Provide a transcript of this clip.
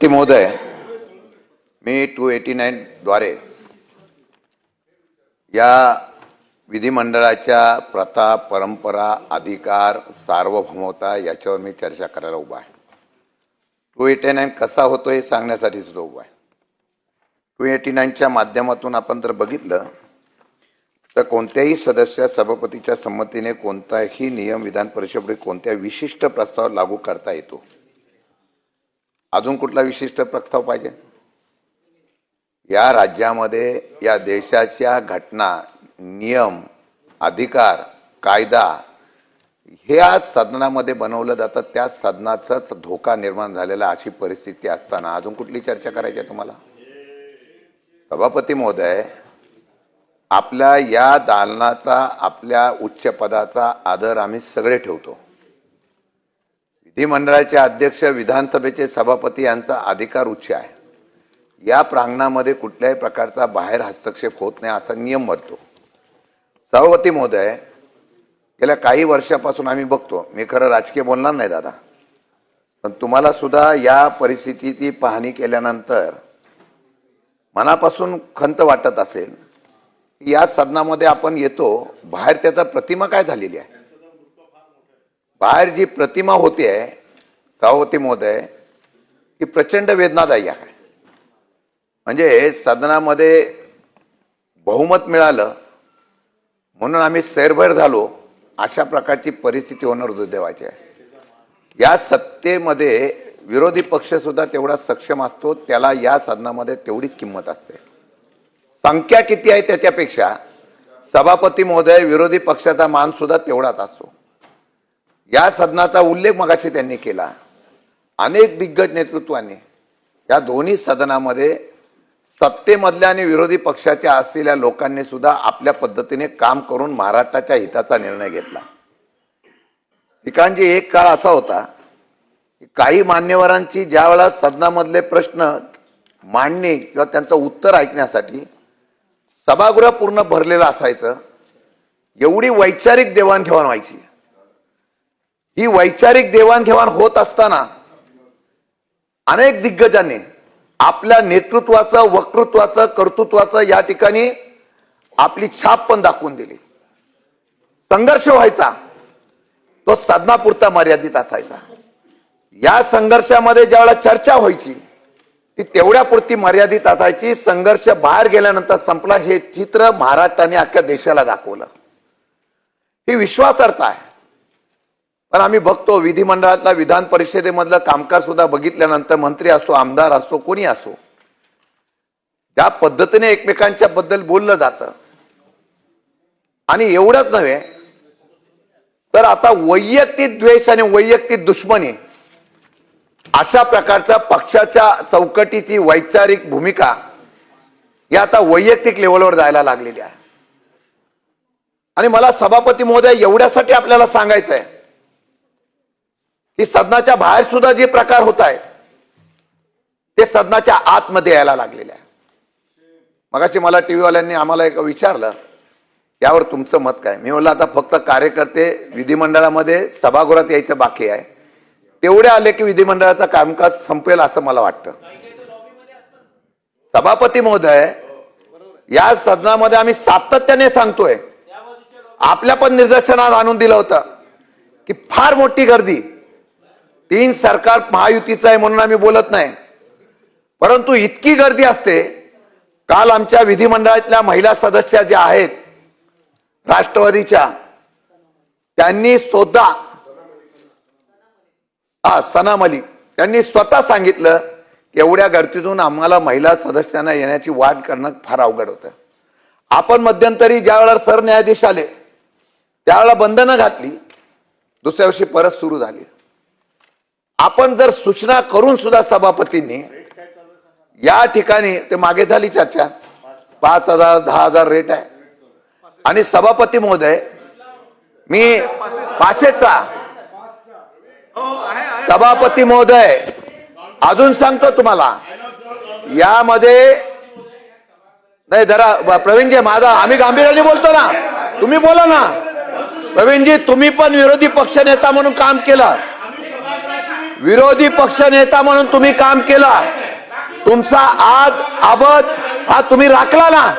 ते महोदय मी to eighty नाईनद्वारे या विधिमंडळाच्या प्रथा परंपरा अधिकार सार्वभौमता याच्यावर मी चर्चा करायला उभा आहे. टू एटी नाईन कसा होतो हे सांगण्यासाठी सुद्धा उभा आहे. टू एटी नाईनच्या माध्यमातून आपण जर बघितलं तर कोणत्याही सदस्य सभापतीच्या संमतीने कोणताही नियम विधान परिषदेपुढे कोणत्या विशिष्ट प्रस्ताव लागू करता येतो? अजून कुठला विशिष्ट प्रस्ताव पाहिजे? या राज्यामध्ये या देशाच्या घटना नियम अधिकार कायदा हे आज सदनामध्ये बनवलं जातं. त्या सदनाचाच धोका निर्माण झालेला अशी परिस्थिती असताना अजून कुठली चर्चा करायची आहे तुम्हाला? सभापती महोदय आपल्या या दालनाचा आपल्या उच्च पदाचा आदर आम्ही सगळे ठेवतो. विधिमंडळाचे अध्यक्ष विधानसभेचे सभापती यांचा अधिकार उच्च आहे. या प्रांगणामध्ये कुठल्याही प्रकारचा बाहेर हस्तक्षेप होत नाही असा नियम बनतो. सभापती महोदय गेल्या काही वर्षापासून आम्ही बघतो. मी खरं राजकीय बोलणार नाही दादा. पण तुम्हाला सुद्धा या परिस्थितीची पाहणी केल्यानंतर मनापासून खंत वाटत असेल या सदनामध्ये आपण येतो बाहेर त्याचा प्रतिमा काय झालेली आहे? बाहेर जी प्रतिमा होती आहे सावती महोदय ही प्रचंड वेदनादायी आहे म्हणजे सदनामध्ये बहुमत मिळालं म्हणून आम्ही सैरभैर झालो अशा प्रकारची परिस्थिती होणार दुर्दैवाची आहे. या सत्तेमध्ये विरोधी पक्ष सुद्धा तेवढा सक्षम असतो त्याला या सदनामध्ये तेवढीच किंमत असते. संख्या किती आहे त्याच्यापेक्षा सभापती महोदय विरोधी पक्षाचा मान सुद्धा तेवढाच असतो. या सदनाचा उल्लेख मगाशी त्यांनी केला. अनेक दिग्गज नेतृत्वाने या दोन्ही सदनामध्ये सत्तेमधल्या आणि विरोधी पक्षाच्या असलेल्या लोकांनी सुद्धा आपल्या पद्धतीने काम करून महाराष्ट्राच्या हिताचा निर्णय घेतला. ठिकाणजी एक काळ असा होता की काही मान्यवरांची ज्या वेळा सदनामधले प्रश्न मांडणे किंवा त्यांचं उत्तर ऐकण्यासाठी सभागृह पूर्ण भरलेलं असायचं एवढी वैचारिक देवाणघेवाण व्हायची. ही वैचारिक देवाणघेवाण होत असताना अनेक दिग्गजांनी आपल्या नेतृत्वाचं वक्तृत्वाचं कर्तृत्वाचं या ठिकाणी आपली छाप पण दाखवून दिली. संघर्ष व्हायचा तो साधनापुरता मर्यादित असायचा. या संघर्षामध्ये ज्यावेळेला चर्चा व्हायची ती तेवढ्यापुरती मर्यादित असायची संघर्ष बाहेर गेल्यानंतर संपला हे चित्र महाराष्ट्राने अख्ख्या देशाला दाखवलं. ही विश्वासार्हता आहे. पण आम्ही बघतो विधिमंडळातला विधान परिषदेमधलं कामकाज सुद्धा बघितल्यानंतर मंत्री असो आमदार असो कोणी असो ज्या पद्धतीने एकमेकांच्या बद्दल बोललं जातं. आणि एवढंच नव्हे तर आता वैयक्तिक द्वेष आणि वैयक्तिक दुश्मनी अशा प्रकारच्या पक्षाच्या चौकटीची वैचारिक भूमिका या आता वैयक्तिक लेवलवर जायला लागलेली आहे. आणि मला सभापती महोदय एवढ्यासाठी आपल्याला सांगायचं आहे की सदनाच्या बाहेर सुद्धा जे प्रकार होत आहेत ते सदनाच्या आतमध्ये यायला लागलेले आहे मगाशी मला टीव्हीवाल्यांनी आम्हाला एक विचारलं त्यावर तुमचं मत काय? मी म्हणलं आता फक्त कार्यकर्ते विधिमंडळामध्ये सभागृहात यायचं बाकी आहे. तेवढे आले की विधिमंडळाचं कामकाज संपेल असं मला वाटतं. सभापती महोदय या सदनामध्ये आम्ही सातत्याने सांगतोय आपल्या पण निदर्शनात आणून दिलं होतं की फार मोठी गर्दी. तीन सरकार महायुतीचं आहे म्हणून आम्ही बोलत नाही. परंतु इतकी गर्दी असते काल आमच्या विधिमंडळातल्या महिला सदस्या ज्या आहेत राष्ट्रवादीच्या त्यांनी स्वतः हा सना मलिक त्यांनी स्वतः सांगितलं की एवढ्या गर्दीतून आम्हाला महिला सदस्यांना येण्याची वाट करणं फार अवघड होतं. आपण मध्यंतरी ज्या वेळेला सरन्यायाधीश आले त्यावेळेला बंधनं घातली दुसऱ्या दिवशी परत सुरू झाली. आपण जर सूचना करून सुद्धा सभापतींनी या ठिकाणी ते मागे झाली चर्चा. पाच हजार दहा हजार रेट आहे. आणि सभापती महोदय मी पाचशेचा. सभापती महोदय अजून सांगतो तुम्हाला. यामध्ये नाही जरा प्रवीणजी माझा आम्ही गांभीर्याने बोलतो ना. तुम्ही बोला ना. प्रवीणजी तुम्ही पण विरोधी पक्ष नेता म्हणून काम केलं. विरोधी पक्ष नेता म्हणून तुम्ही काम केला. तुमचा आद आबद हा तुम्ही राखला ना.